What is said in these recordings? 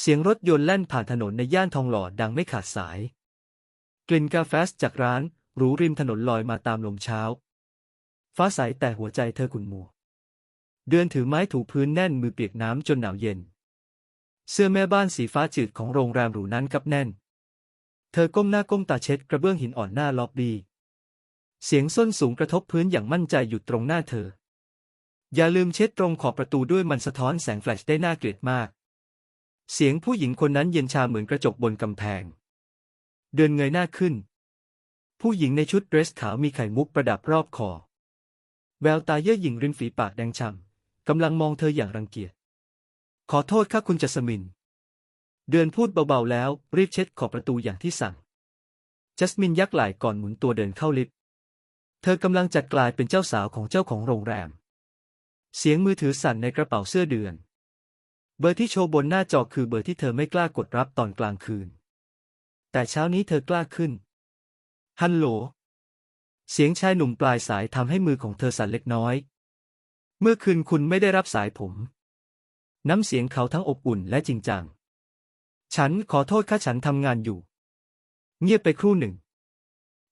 เสียงรถยนต์แล่นผ่านถนนในย่านทองหล่อดังไม่ขาดสาย กลิ่นกาแฟจากร้านหรูริมถนนลอยมาตามลมเช้า ฟ้าใสแต่หัวใจเธอขุ่นมัว เดือนถือไม้ถูพื้นแน่นมือเปียกน้ำจนหนาวเย็น เสื้อแม่บ้านสีฟ้าจืดของโรงแรมหรูนั้นกับแน่น เธอก้มหน้าก้มตาเช็ดกระเบื้องหินอ่อนหน้าล็อบบี้ เสียงส้นสูงกระทบพื้นอย่างมั่นใจอยู่ตรงหน้าเธอ อย่าลืมเช็ดตรงขอบประตูด้วยมันสะท้อนแสงแฟลชได้น่าเกลียดมาก เสียงผู้หญิงคนนั้นเย็นชาเหมือนกระจกบนกำแพง เดินเงยหน้าขึ้น ผู้หญิงในชุดเดรสขาวมีไข่มุกประดับรอบคอ แววตาเย่อหยิ่งริมฝีปากแดงฉ่ำกำลังมองเธออย่างรังเกียจ ขอโทษค่ะคุณจัสมิน เดือนพูดเบาๆแล้ว รีบเช็ดขอบประตูอย่างที่สั่ง จัสมินยักไหล่ก่อนหมุนตัวเดินเข้าลิฟต์ เธอกำลังจะกลายเป็นเจ้าสาวของเจ้าของโรงแรม เสียงมือถือสั่นในกระเป๋าเสื้อเดือน เบอร์ที่โชว์บนหน้าจอคือเบอร์ที่เธอไม่กล้ากดรับตอนกลางคืน แต่เช้านี้เธอกล้าขึ้น ฮัลโหล เสียงชายหนุ่มปลายสายทำให้มือของเธอสั่นเล็กน้อย เมื่อคืนคุณไม่ได้รับสายผม น้ำเสียงเขาทั้งอบอุ่นและจริงจัง ฉันขอโทษค่ะฉันทำงานอยู่ เงียบไปครู่หนึ่ง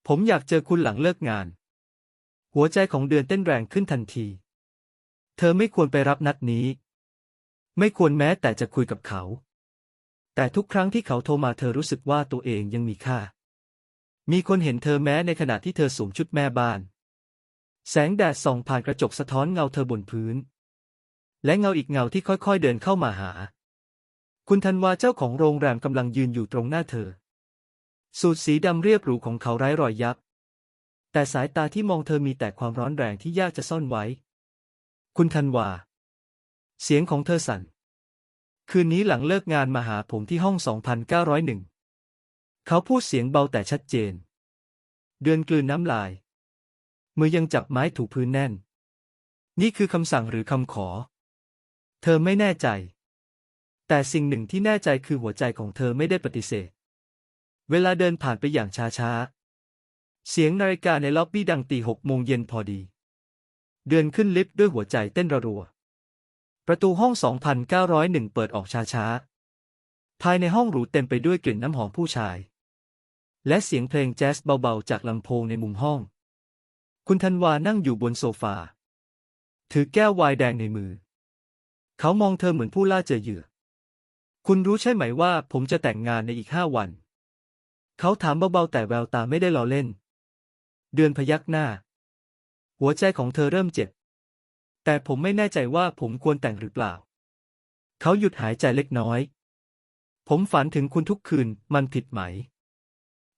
ผมอยากเจอคุณหลังเลิกงาน หัวใจของเดือนเต้นแรงขึ้นทันที เธอไม่ควรไปรับนัดนี้ ไม่ควรแม้แต่จะคุยกับเขา แต่ทุกครั้งที่เขาโทรมาเธอรู้สึกว่าตัวเองยังมีค่า มีคนเห็นเธอแม้ในขณะที่เธอสวมชุดแม่บ้าน แสงแดดส่องผ่านกระจกสะท้อนเงาเธอบนพื้น และเงาอีกเงาที่ค่อยๆเดินเข้ามาหา คุณธันวาเจ้าของโรงแรมกำลังยืนอยู่ตรงหน้าเธอ สูทสีดำเรียบหรูของเขาไร้รอยยับ แต่สายตาที่มองเธอมีแต่ความร้อนแรงที่ยากจะซ่อนไว้ คุณธันวา เสียงของเธอสั่น คืนนี้หลังเลิกงานมาหาผมที่ห้อง 2901 เขาพูดเสียงเบาแต่ชัดเจน เดือนกลืนน้ำลาย มือยังจับไม้ถูพื้นแน่น นี่คือคำสั่งหรือคำขอ เธอไม่แน่ใจ แต่สิ่งหนึ่งที่แน่ใจคือหัวใจของเธอไม่ได้ปฏิเสธ เวลาเดินผ่านไปอย่างช้าๆ เสียงนาฬิกาในล็อบบี้ดังตีหกโมงเย็นพอดี เดินขึ้นลิฟต์ด้วยหัวใจเต้นระรัว ประตูห้อง 2901 เปิดออกช้าๆ ภายในห้องหรูเต็มไปด้วยกลิ่นน้ำหอมผู้ชาย และเสียงเพลงแจ๊สเบาๆ จากลำโพงในมุมห้อง คุณธันวานั่งอยู่บนโซฟา ถือแก้วไวน์แดงในมือ เขามองเธอเหมือนผู้ล่าเจอเหยื่อ คุณรู้ใช่ไหมว่าผมจะแต่งงานในอีกห้าวัน เขาถามเบาๆ แต่แววตาไม่ได้ล้อเล่น เดือนพยักหน้า หัวใจของเธอเริ่มเจ็บ แต่ผมไม่แน่ใจว่าผมควรแต่งหรือเปล่า เขาหยุดหายใจเล็กน้อย ผมฝันถึงคุณทุกคืน มันผิดไหม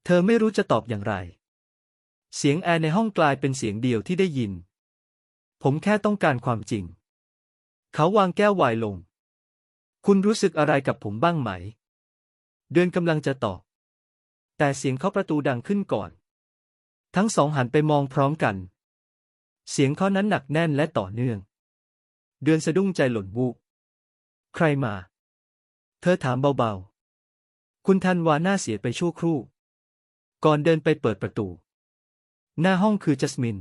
เธอไม่รู้จะตอบอย่างไร เสียงแอร์ในห้องกลายเป็นเสียงเดียวที่ได้ยิน ผมแค่ต้องการความจริง เขาวางแก้ววน์ลง คุณรู้สึกอะไรกับผมบ้างไหม เดือนกำลังจะตอบ แต่เสียงเคาะประตูดังขึ้นก่อน ทั้งสองหันไปมองพร้อมกัน เสียงเคาะนั้นหนักแน่นและต่อเนื่อง เดือนสะดุ้งใจหล่นวูบใครมา เธอถามเบาๆ คุณทันวาหน้าเสียไปชั่วครู่ ก่อนเดินไปเปิดประตู หน้าห้องคือจัสมิน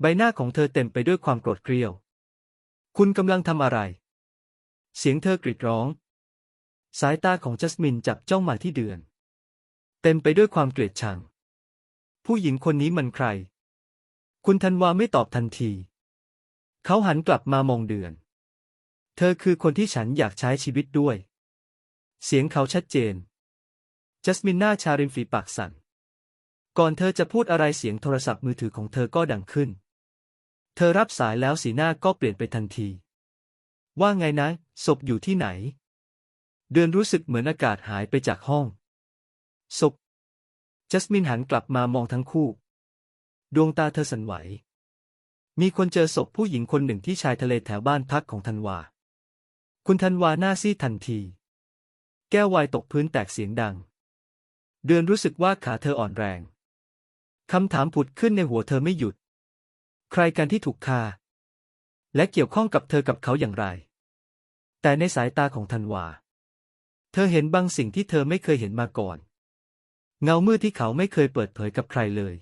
ใบหน้าของเธอเต็มไปด้วยความโกรธเกรี้ยว คุณกำลังทำอะไร เสียงเธอกรีดร้อง สายตาของจัสมินจับจ้องมาที่เดือน เต็มไปด้วยความเกลียดชัง ผู้หญิงคนนี้มันใคร คุณธันวาไม่ตอบทันที เขาหันกลับมามองเดือน เธอคือคนที่ฉันอยากใช้ชีวิตด้วย เสียงเขาชัดเจน จัสมินหน้าชาริมฝีปากสั่น ก่อนเธอจะพูดอะไรเสียงโทรศัพท์มือถือของเธอก็ดังขึ้น เธอรับสายแล้วสีหน้าก็เปลี่ยนไปทันที ว่าไงนะ ศพอยู่ที่ไหน เดือนรู้สึกเหมือนอากาศหายไปจากห้อง ศพ จัสมินหันกลับมามองทั้งคู่ ดวงตาเธอสั่นไหว มีคนเจอศพผู้หญิงคนหนึ่งที่ชายทะเลแถวบ้านพักของธันวา คุณธันวาหน้าซีดทันที แก้วไวน์ตกพื้นแตกเสียงดัง เดือนรู้สึกว่าขาเธออ่อนแรง คำถามผุดขึ้นในหัวเธอไม่หยุด ใครกันที่ถูกฆ่า และเกี่ยวข้องกับเธอกับเขาอย่างไร แต่ในสายตาของธันวา เธอเห็นบางสิ่งที่เธอไม่เคยเห็นมาก่อน เงามืดที่เขาไม่เคยเปิดเผยกับใครเลย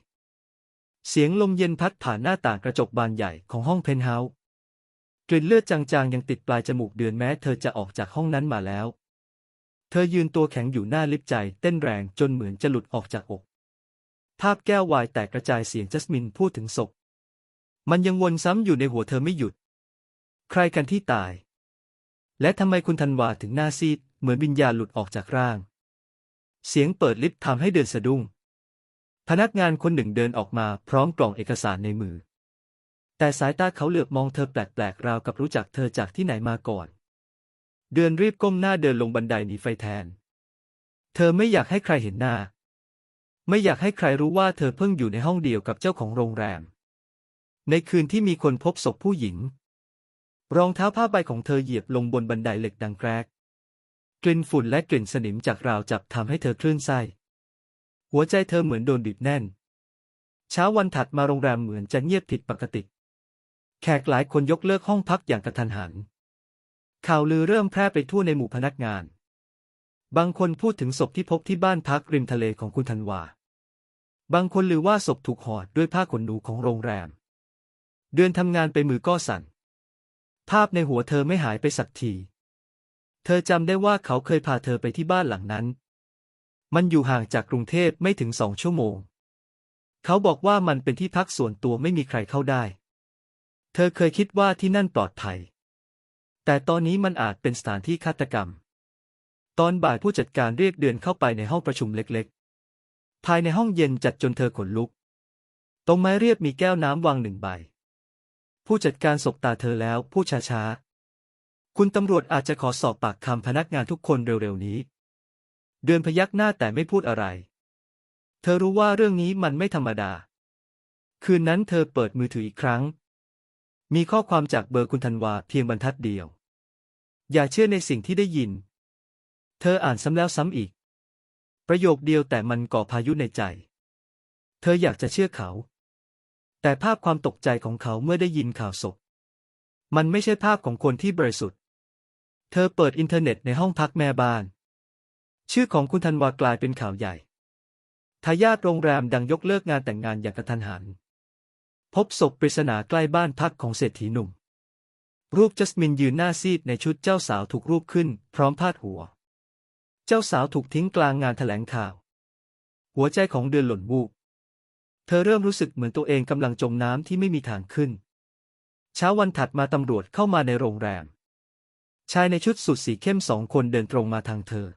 เสียงลมเย็นพัดผ่านหน้าต่างกระจกบานใหญ่ของห้องเพนท์เฮาส์กลิ่นเลือดจางๆยังติดปลายจมูกเดือนแม้เธอจะออกจากห้องนั้นมาแล้ว เธอยืนตัวแข็งอยู่หน้าลิฟต์ใจเต้นแรงจนเหมือนจะหลุดออกจากอก ภาพแก้ววายแตกกระจายเสียงจัสมินพูดถึงศพ มันยังวนซ้ำอยู่ในหัวเธอไม่หยุด ใครกันที่ตาย และทำไมคุณธันวาถึงหน้าซีดเหมือนวิญญาณหลุดออกจากร่าง เสียงเปิดลิฟต์ทำให้เดินสะดุ้ง พนักงานคนหนึ่งเดินออกมาพร้อมกล่องเอกสารในมือ แต่สายตาเขาเหลือบมองเธอแปลกๆ ราวกับรู้จักเธอจากที่ไหนมาก่อน เดือนรีบก้มหน้าเดินลงบันไดหนีไฟแทน เธอไม่อยากให้ใครเห็นหน้า ไม่อยากให้ใครรู้ว่าเธอเพิ่งอยู่ในห้องเดียวกับเจ้าของโรงแรม ในคืนที่มีคนพบศพผู้หญิง รองเท้าผ้าใบของเธอเหยียบลงบนบันไดเหล็กดังแกรก กลิ่นฝุ่นและกลิ่นสนิมจากราวจับทำให้เธอคลื่นไส้ หัวใจเธอเหมือนโดนบีบแน่น เช้าวันถัดมาโรงแรมเหมือนจะเงียบผิดปกติ แขกหลายคนยกเลิกห้องพักอย่างกระทันหัน ข่าวลือเริ่มแพร่ไปทั่วในหมู่พนักงาน บางคนพูดถึงศพที่พบที่บ้านพักริมทะเลของคุณธันวา บางคนลือว่าศพถูกห่อด้วยผ้าขนหนูของโรงแรม เดือนทำงานไปมือก็สั่น ภาพในหัวเธอไม่หายไปสักที เธอจำได้ว่าเขาเคยพาเธอไปที่บ้านหลังนั้น มันอยู่ห่างจากกรุงเทพไม่ถึงสองชั่วโมง เขาบอกว่ามันเป็นที่พักส่วนตัวไม่มีใครเข้าได้ เธอเคยคิดว่าที่นั่นปลอดภัย แต่ตอนนี้มันอาจเป็นสถานที่ฆาตกรรม ตอนบ่ายผู้จัดการเรียกเดือนเข้าไปในห้องประชุมเล็กๆ ภายในห้องเย็นจัดจนเธอขนลุก ตรงไม้เรียบมีแก้วน้ำวางหนึ่งใบ ผู้จัดการสบตาเธอแล้วพูดช้าๆ คุณตำรวจอาจจะขอสอบปากคำพนักงานทุกคนเร็วๆนี้ เดือนพยักหน้าแต่ไม่พูดอะไร เธอรู้ว่าเรื่องนี้มันไม่ธรรมดา คืนนั้นเธอเปิดมือถืออีกครั้ง มีข้อความจากเบอร์คุณธันวาเพียงบรรทัดเดียว อย่าเชื่อในสิ่งที่ได้ยิน เธออ่านซ้ำแล้วซ้ำอีก ประโยคเดียวแต่มันก่อพายุในใจ เธออยากจะเชื่อเขา แต่ภาพความตกใจของเขาเมื่อได้ยินข่าวศพ มันไม่ใช่ภาพของคนที่บริสุทธิ์ เธอเปิดอินเทอร์เน็ตในห้องพักแม่บ้าน ชื่อของคุณธันวากลายเป็นข่าวใหญ่ ทายาทโรงแรมดังยกเลิกงานแต่งงานอย่างกระทันหัน พบศพปริศนาใกล้บ้านพักของเศรษฐีหนุ่ม รูปจัสมินยืนหน้าซีดในชุดเจ้าสาวถูกรูปขึ้น พร้อมพาดหัว เจ้าสาวถูกทิ้งกลางงานแถลงข่าว หัวใจของเดือนหล่นวูบเธอเริ่มรู้สึกเหมือนตัวเองกำลังจมน้ำที่ไม่มีทางขึ้น เช้าวันถัดมาตำรวจเข้ามาในโรงแรม ชายในชุดสูทสีเข้มสองคนเดินตรงมาทางเธอ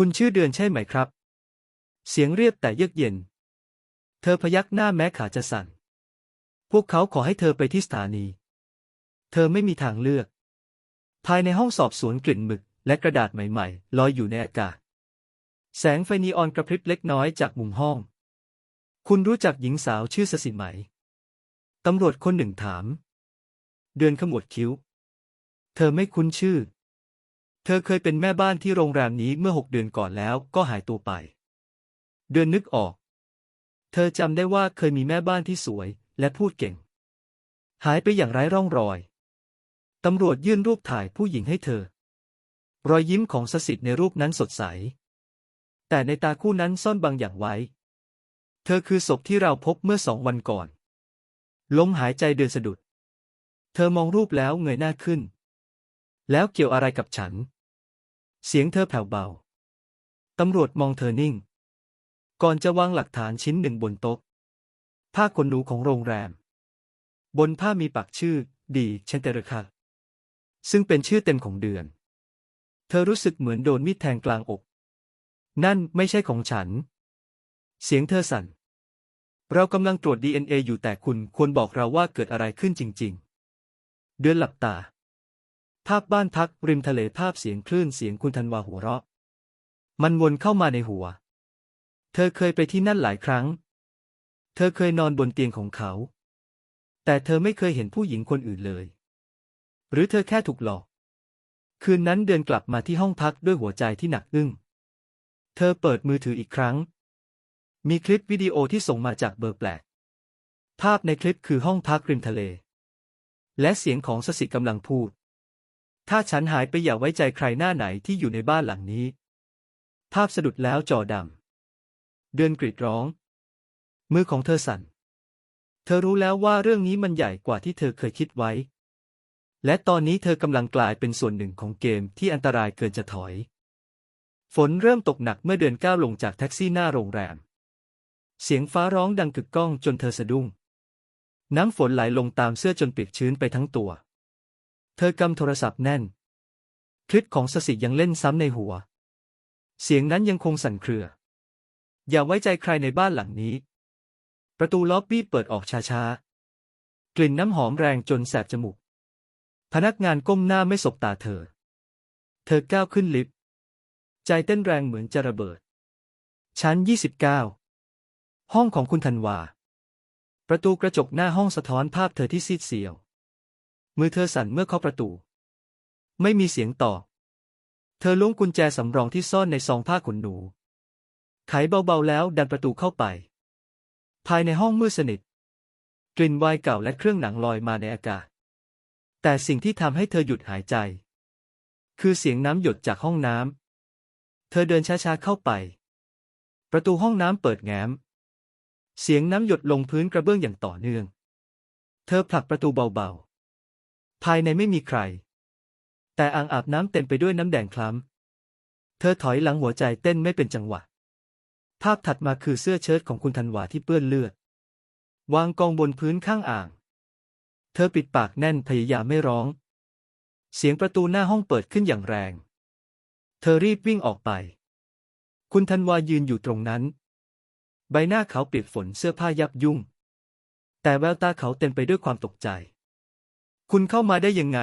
คุณชื่อเดือนใช่ไหมครับ เสียงเรียบแต่เยือกเย็น เธอพยักหน้าแม้ขาจะสั่น พวกเขาขอให้เธอไปที่สถานี เธอไม่มีทางเลือก ภายในห้องสอบสวนกลิ่นหมึกและกระดาษใหม่ๆ ลอยอยู่ในอากาศ แสงไฟนีออนกระพริบเล็กน้อยจากมุมห้อง คุณรู้จักหญิงสาวชื่อสสิไหม ตำรวจคนหนึ่งถาม เดือนขมวดคิ้ว เธอไม่คุ้นชื่อ เธอเคยเป็นแม่บ้านที่โรงแรมนี้เมื่อหกเดือนก่อนแล้วก็หายตัวไป เดือนนึกออก เธอจำได้ว่าเคยมีแม่บ้านที่สวยและพูดเก่ง หายไปอย่างไร้ร่องรอย ตำรวจยื่นรูปถ่ายผู้หญิงให้เธอ รอยยิ้มของสสิทธิ์ในรูปนั้นสดใส แต่ในตาคู่นั้นซ่อนบางอย่างไว้ เธอคือศพที่เราพบเมื่อสองวันก่อน ลมหายใจเดือนสะดุด เธอมองรูปแล้วเงยหน้าขึ้นแล้วเกี่ยวอะไรกับฉัน เสียงเธอแผ่วเบา ตำรวจมองเธอนิ่ง ก่อนจะวางหลักฐานชิ้นหนึ่งบนโต๊ะ ผ้าขนหนูของโรงแรม บนผ้ามีปักชื่อ ดีเชนเตอร์คาซึ่งเป็นชื่อเต็มของเดือน เธอรู้สึกเหมือนโดนมีดแทงกลางอก นั่นไม่ใช่ของฉัน เสียงเธอสั่น เรากำลังตรวจ DNA อยู่แต่คุณควรบอกเราว่าเกิดอะไรขึ้นจริง ๆ เดือนหลับตา ภาพบ้านพักริมทะเลภาพเสียงคลื่นเสียงคุณธันวาหัวเราะ มันวนเข้ามาในหัว เธอเคยไปที่นั่นหลายครั้ง เธอเคยนอนบนเตียงของเขา แต่เธอไม่เคยเห็นผู้หญิงคนอื่นเลย หรือเธอแค่ถูกหลอก คืนนั้นเดินกลับมาที่ห้องพักด้วยหัวใจที่หนักอึ้ง เธอเปิดมือถืออีกครั้ง มีคลิปวิดีโอที่ส่งมาจากเบอร์แปลก ภาพในคลิปคือห้องพักริมทะเล และเสียงของสสิกำลังพูด ถ้าฉันหายไปอย่าไว้ใจใครหน้าไหนที่อยู่ในบ้านหลังนี้ ภาพสะดุดแล้วจอดำ เดือนกรีดร้อง มือของเธอสั่น เธอรู้แล้วว่าเรื่องนี้มันใหญ่กว่าที่เธอเคยคิดไว้ และตอนนี้เธอกำลังกลายเป็นส่วนหนึ่งของเกมที่อันตรายเกินจะถอย ฝนเริ่มตกหนักเมื่อเดือนก้าวลงจากแท็กซี่หน้าโรงแรม เสียงฟ้าร้องดังกึกก้องจนเธอสะดุ้ง น้ำฝนไหลลงตามเสื้อจนเปียกชื้นไปทั้งตัว เธอกำโทรศัพท์แน่น คลิปของสสิยังเล่นซ้ำในหัว เสียงนั้นยังคงสั่นเครือ อย่าไว้ใจใครในบ้านหลังนี้ ประตูล็อบบี้เปิดออกช้าๆ กลิ่นน้ำหอมแรงจนแสบจมูก พนักงานก้มหน้าไม่สบตาเธอ เธอก้าวขึ้นลิฟต์ ใจเต้นแรงเหมือนจะระเบิด ชั้น 29 ห้องของคุณธันวา ประตูกระจกหน้าห้องสะท้อนภาพเธอที่ซีดเซียว มือเธอสั่นเมื่อเคาะประตู ไม่มีเสียงตอบ เธอล้วงกุญแจสำรองที่ซ่อนในซองผ้าขนหนู ไขเบาๆแล้วดันประตูเข้าไป ภายในห้องมืดสนิท กลิ่นไวน์เก่าและเครื่องหนังลอยมาในอากาศ แต่สิ่งที่ทำให้เธอหยุดหายใจ คือเสียงน้ำหยดจากห้องน้ำ เธอเดินช้าๆเข้าไป ประตูห้องน้ำเปิดแง้ม เสียงน้ำหยดลงพื้นกระเบื้องอย่างต่อเนื่อง เธอผลักประตูเบาๆ ภายในไม่มีใคร แต่อ่างอาบน้ำเต็มไปด้วยน้ำแดงคล้ำ เธอถอยหลังหัวใจเต้นไม่เป็นจังหวะ ภาพถัดมาคือเสื้อเชิ้ตของคุณธันวาที่เปื้อนเลือด วางกองบนพื้นข้างอ่าง เธอปิดปากแน่นพยายามไม่ร้อง เสียงประตูหน้าห้องเปิดขึ้นอย่างแรง เธอรีบวิ่งออกไป คุณธันวายืนอยู่ตรงนั้น ใบหน้าเขาเปียกฝนเสื้อผ้ายับยุ่ง แต่แววตาเขาเต็มไปด้วยความตกใจ คุณเข้ามาได้ยังไง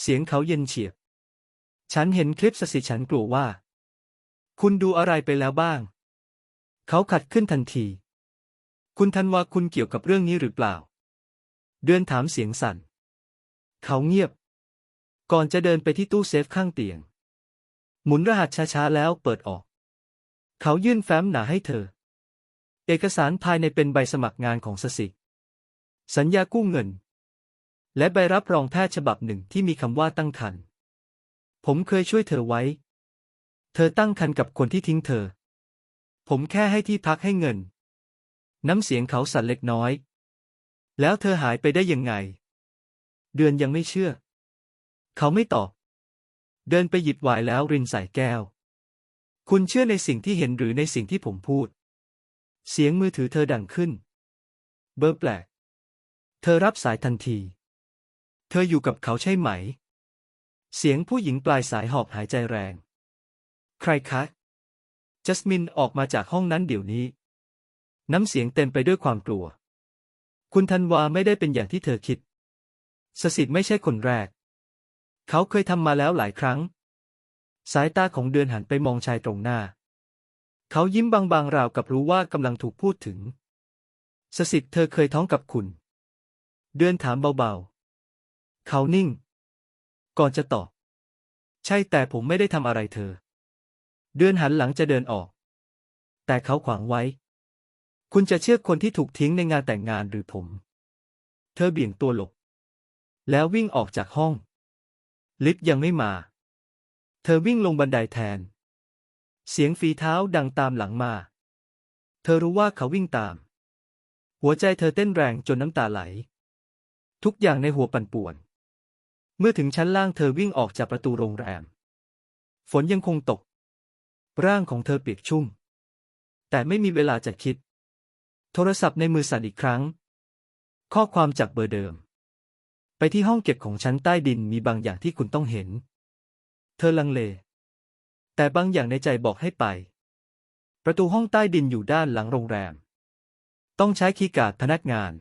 เสียงเขาเย็นเฉียบ ฉันเห็นคลิปสสิฉันกลัวว่า คุณดูอะไรไปแล้วบ้าง เขาขัดขึ้นทันที คุณทันว่าคุณเกี่ยวกับเรื่องนี้หรือเปล่า เดือนถามเสียงสั่น เขาเงียบ ก่อนจะเดินไปที่ตู้เซฟข้างเตียง หมุนรหัสช้าๆแล้วเปิดออก เขายื่นแฟ้มหนาให้เธอ เอกสารภายในเป็นใบสมัครงานของสสิ สัญญากู้เงิน และใบรับรองแพทย์ฉบับหนึ่งที่มีคำว่าตั้งครรภ์ผมเคยช่วยเธอไว้ เธอตั้งครรภ์กับคนที่ทิ้งเธอ ผมแค่ให้ที่พักให้เงิน น้ำเสียงเขาสั่นเล็กน้อย แล้วเธอหายไปได้ยังไง เดือนยังไม่เชื่อ เขาไม่ตอบ เดินไปหยิบไวน์แล้วรินใส่แก้ว คุณเชื่อในสิ่งที่เห็นหรือในสิ่งที่ผมพูด เสียงมือถือเธอดังขึ้น เบอร์แปลก เธอรับสายทันที ธออยู่กับเขาใช่ไหม เสียงผู้หญิงปลายสายหอบหายใจแรง ใครคะจัสมินออกมาจากห้องนั้นเดี๋ยวนี้ น้ำเสียงเต็มไปด้วยความกลัว คุณธันวาไม่ได้เป็นอย่างที่เธอคิด สสิทธิ์ไม่ใช่คนแรก เขาเคยทำมาแล้วหลายครั้ง สายตาของเดือนหันไปมองชายตรงหน้า เขายิ้มบางๆราวกับรู้ว่ากำลังถูกพูดถึง สสิทธิ์เธอเคยท้องกับคุณ เดือนถามเบาๆ เขานิ่ง ก่อนจะตอบ ใช่แต่ผมไม่ได้ทำอะไรเธอ เดือนหันหลังจะเดินออก แต่เขาขวางไว้ คุณจะเชื่อคนที่ถูกทิ้งในงานแต่งงานหรือผม เธอเบี่ยงตัวหลบ แล้ววิ่งออกจากห้อง ลิฟต์ยังไม่มา เธอวิ่งลงบันไดแทน เสียงฝีเท้าดังตามหลังมา เธอรู้ว่าเขาวิ่งตาม หัวใจเธอเต้นแรงจนน้ำตาไหลทุกอย่างในหัวปั่นป่วน เมื่อถึงชั้นล่างเธอวิ่งออกจากประตูโรงแรม ฝนยังคงตก ร่างของเธอเปียกชุ่ม แต่ไม่มีเวลาจะคิด โทรศัพท์ในมือสั่นอีกครั้ง ข้อความจากเบอร์เดิม ไปที่ห้องเก็บของชั้นใต้ดินมีบางอย่างที่คุณต้องเห็น เธอลังเล แต่บางอย่างในใจบอกให้ไป ประตูห้องใต้ดินอยู่ด้านหลังโรงแรม ต้องใช้คีย์การ์ดพนักงาน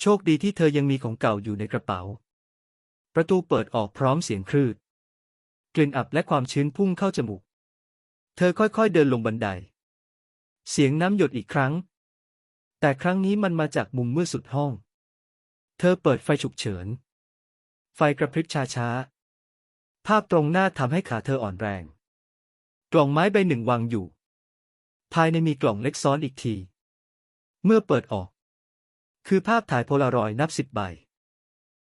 โชคดีที่เธอยังมีของเก่าอยู่ในกระเป๋า ประตูเปิดออกพร้อมเสียงครืด กลิ่นอับและความชื้นพุ่งเข้าจมูก เธอค่อยๆเดินลงบันได เสียงน้ำหยดอีกครั้ง แต่ครั้งนี้มันมาจากมุมมืดสุดห้อง เธอเปิดไฟฉุกเฉิน ไฟกระพริบช้าๆ ภาพตรงหน้าทำให้ขาเธออ่อนแรง กล่องไม้ใบหนึ่งวางอยู่ ภายในมีกล่องเล็กซ้อนอีกที เมื่อเปิดออก คือภาพถ่ายโพลารอยด์นับสิบใบ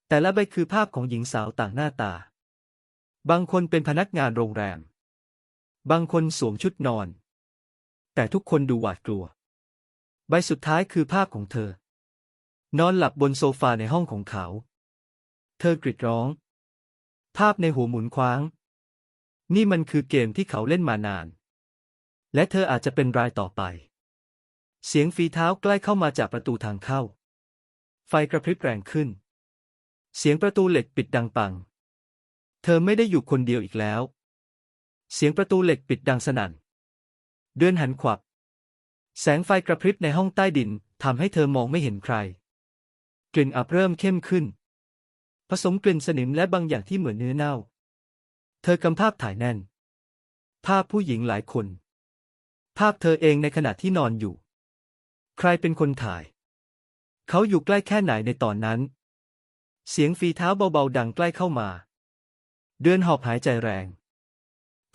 แต่ละใบคือภาพของหญิงสาวต่างหน้าตา บางคนเป็นพนักงานโรงแรม บางคนสวมชุดนอน แต่ทุกคนดูหวาดกลัว ใบสุดท้ายคือภาพของเธอ นอนหลับบนโซฟาในห้องของเขา เธอกรีดร้อง ภาพในหัวหมุนคว้าง นี่มันคือเกมที่เขาเล่นมานาน และเธออาจจะเป็นรายต่อไป เสียงฝีเท้าใกล้เข้ามาจากประตูทางเข้า ไฟกระพริบแรงขึ้น เสียงประตูเหล็กปิดดังปัง เธอไม่ได้อยู่คนเดียวอีกแล้ว เสียงประตูเหล็กปิดดังสนั่น เดือนหันขวับ แสงไฟกระพริบในห้องใต้ดินทำให้เธอมองไม่เห็นใคร กลิ่นอับเริ่มเข้มขึ้น ผสมกลิ่นสนิมและบางอย่างที่เหมือนเนื้อเน่า เธอกำภาพถ่ายแน่น ภาพผู้หญิงหลายคน ภาพเธอเองในขณะที่นอนอยู่ ใครเป็นคนถ่าย เขาอยู่ใกล้แค่ไหนในตอนนั้น เสียงฝีเท้าเบาๆ ดังใกล้เข้ามา เดือนหอบหายใจแรง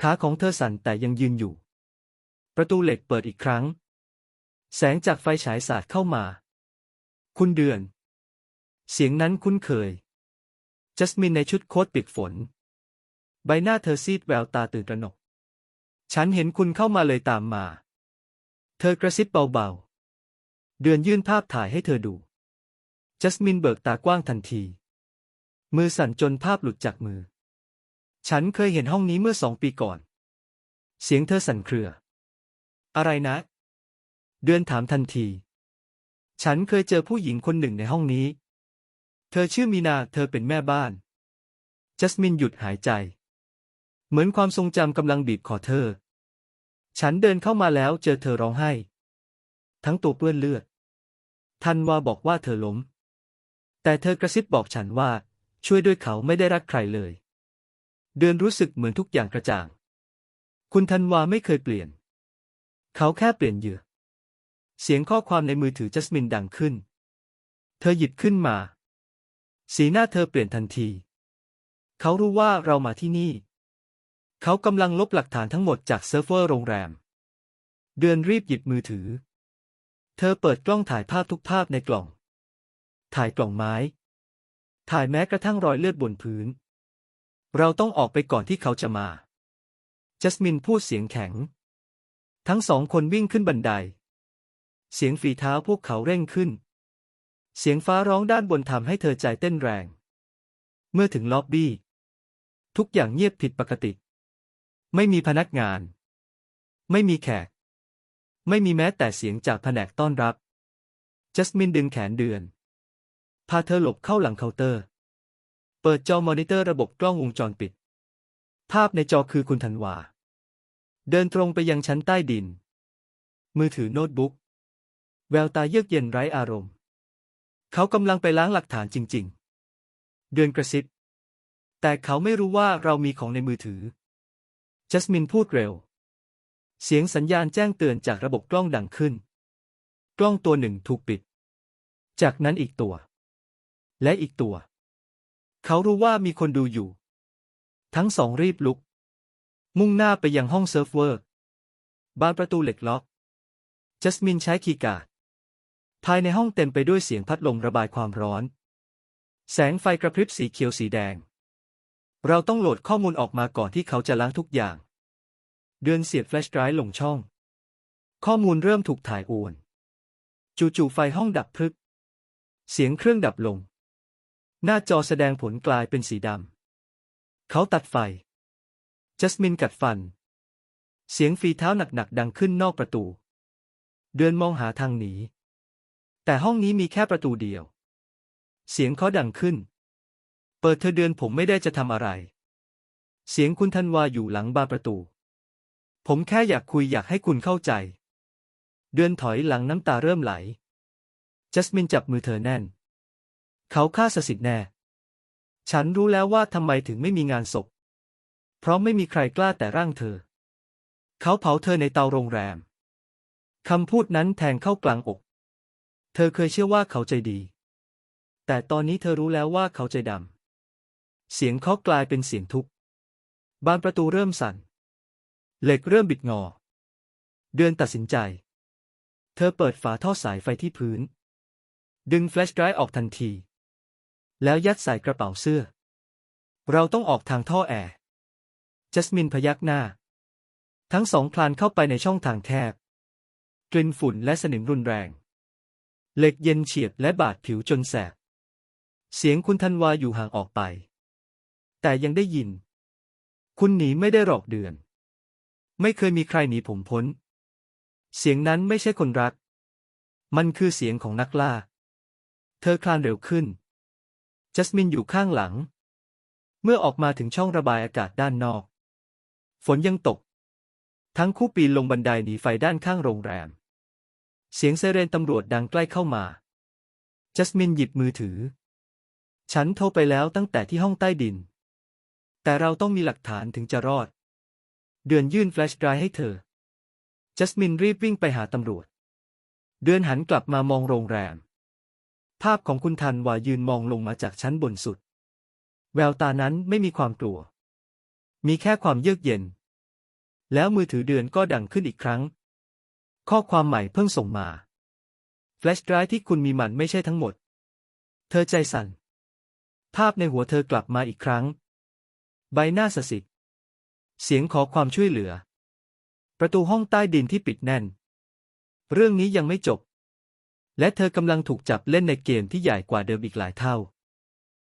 ขาของเธอสั่นแต่ยังยืนอยู่ ประตูเหล็กเปิดอีกครั้ง แสงจากไฟฉายสาดเข้ามา คุณเดือน เสียงนั้นคุ้นเคย จัสมินในชุดโค้ทปีกฝน ใบหน้าเธอซีดแววตาตื่นตระหนก ฉันเห็นคุณเข้ามาเลยตามมา เธอกระซิบเบาๆ เดือนยื่นภาพถ่ายให้เธอดู จัสมินเบิกตากว้างทันที มือสั่นจนภาพหลุดจากมือ ฉันเคยเห็นห้องนี้เมื่อสองปีก่อน เสียงเธอสั่นเครือ อะไรนะ เดือนถามทันที ฉันเคยเจอผู้หญิงคนหนึ่งในห้องนี้ เธอชื่อมีนา เธอเป็นแม่บ้าน จัสมินหยุดหายใจ เหมือนความทรงจำกำลังบีบคอเธอ ฉันเดินเข้ามาแล้วเจอเธอร้องไห้ ทั้งตัวเปื้อนเลือด ทันวาบอกว่าเธอล้ม แต่เธอกระซิบบอกฉันว่า ช่วยด้วยเขาไม่ได้รักใครเลย เดือนรู้สึกเหมือนทุกอย่างกระจ่าง คุณธันวาไม่เคยเปลี่ยน เขาแค่เปลี่ยนเหยื่อ เสียงข้อความในมือถือจัสมินดังขึ้น เธอหยิบขึ้นมา สีหน้าเธอเปลี่ยนทันที เขารู้ว่าเรามาที่นี่ เขากำลังลบหลักฐานทั้งหมดจากเซิร์ฟเวอร์โรงแรม เดือนรีบหยิบมือถือ เธอเปิดกล้องถ่ายภาพทุกภาพในกล่อง ถ่ายกล่องไม้ ถ่ายแม้กระทั่งรอยเลือดบนพื้น เราต้องออกไปก่อนที่เขาจะมา จัสมินพูดเสียงแข็ง ทั้งสองคนวิ่งขึ้นบันได เสียงฝีเท้าพวกเขาเร่งขึ้น เสียงฟ้าร้องด้านบนทำให้เธอใจเต้นแรง เมื่อถึงล็อบบี้ ทุกอย่างเงียบผิดปกติ ไม่มีพนักงาน ไม่มีแขก ไม่มีแม้แต่เสียงจากแผนกต้อนรับ จัสมินดึงแขนเดือน พาเธอหลบเข้าหลังเคาน์เตอร์ เปิดจอมอนิเตอร์ระบบกล้องวงจรปิด ภาพในจอคือคุณธันวา เดินตรงไปยังชั้นใต้ดิน มือถือโน้ตบุ๊ก แววตาเยือกเย็นไร้อารมณ์ เขากำลังไปล้างหลักฐานจริง ๆ เดือนกระซิบ แต่เขาไม่รู้ว่าเรามีของในมือถือ จัสมินพูดเร็ว เสียงสัญญาณแจ้งเตือนจากระบบกล้องดังขึ้น กล้องตัวหนึ่งถูกปิด จากนั้นอีกตัว และอีกตัว เขารู้ว่ามีคนดูอยู่ ทั้งสองรีบลุก มุ่งหน้าไปยังห้องเซิร์ฟเวอร์ บานประตูเหล็กล็อก จัสมินใช้คีย์การ์ดภายในห้องเต็มไปด้วยเสียงพัดลมระบายความร้อน แสงไฟกระพริบสีเขียวสีแดง เราต้องโหลดข้อมูลออกมาก่อนที่เขาจะล้างทุกอย่าง เดือนเสียบแฟลชไดรฟ์ลงช่อง ข้อมูลเริ่มถูกถ่ายโอน จู่ๆไฟห้องดับพรึกเสียงเครื่องดับลง หน้าจอแสดงผลกลายเป็นสีดำ เขาตัดไฟ จัสมินกัดฟัน เสียงฝีเท้าหนักๆดังขึ้นนอกประตู เดือนมองหาทางหนี แต่ห้องนี้มีแค่ประตูเดียว เสียงเคาะดังขึ้น เปิดเธอเดือนผมไม่ได้จะทำอะไร เสียงคุณธันวาอยู่หลังบานประตู ผมแค่อยากคุยอยากให้คุณเข้าใจ เดือนถอยหลังน้ำตาเริ่มไหล จัสมินจับมือเธอแน่น เขาฆ่าสสิทธิ์แน่ ฉันรู้แล้วว่าทำไมถึงไม่มีงานศพ เพราะไม่มีใครกล้าแต่ร่างเธอ เขาเผาเธอในเตาโรงแรม คำพูดนั้นแทงเข้ากลางอก เธอเคยเชื่อว่าเขาใจดี แต่ตอนนี้เธอรู้แล้วว่าเขาใจดำ เสียงเคาะกลายเป็นเสียงทุบบานประตูเริ่มสั่น เหล็กเริ่มบิดงอ เดือนตัดสินใจ เธอเปิดฝาท่อสายไฟที่พื้น ดึงแฟลชไดรฟ์ออกทันที แล้วยัดใส่กระเป๋าเสื้อ เราต้องออกทางท่อแอร์จัสมินพยักหน้า ทั้งสองคลานเข้าไปในช่องทางแคบกลิ่นฝุ่นและสนิมรุนแรง เหล็กเย็นเฉียบและบาดผิวจนแสบ เสียงคุณธันวาอยู่ห่างออกไป แต่ยังได้ยิน คุณหนีไม่ได้หรอกเดือน ไม่เคยมีใครหนีผมพ้น เสียงนั้นไม่ใช่คนรัก มันคือเสียงของนักล่า เธอคลานเร็วขึ้น จัสมินอยู่ข้างหลัง เมื่อออกมาถึงช่องระบายอากาศด้านนอก ฝนยังตก ทั้งคู่ปีนลงบันไดหนีไฟด้านข้างโรงแรม เสียงไซเรนตำรวจดังใกล้เข้ามา จัสมินหยิบมือถือ ฉันโทรไปแล้วตั้งแต่ที่ห้องใต้ดิน แต่เราต้องมีหลักฐานถึงจะรอด เดือนยื่นแฟลชไดรฟ์ให้เธอ จัสมินรีบวิ่งไปหาตำรวจ เดือนหันกลับมามองโรงแรม ภาพของคุณทันวายืนมองลงมาจากชั้นบนสุด แววตานั้นไม่มีความกลัว มีแค่ความเยือกเย็น แล้วมือถือเดือนก็ดังขึ้นอีกครั้ง ข้อความใหม่เพิ่งส่งมา แฟลชไดรฟ์ที่คุณมีมันไม่ใช่ทั้งหมด เธอใจสั่น ภาพในหัวเธอกลับมาอีกครั้ง ใบหน้าสสิทธิ์เสียงขอความช่วยเหลือ ประตูห้องใต้ดินที่ปิดแน่น เรื่องนี้ยังไม่จบ และเธอกำลังถูกจับเล่นในเกมที่ใหญ่กว่าเดิมอีกหลายเท่า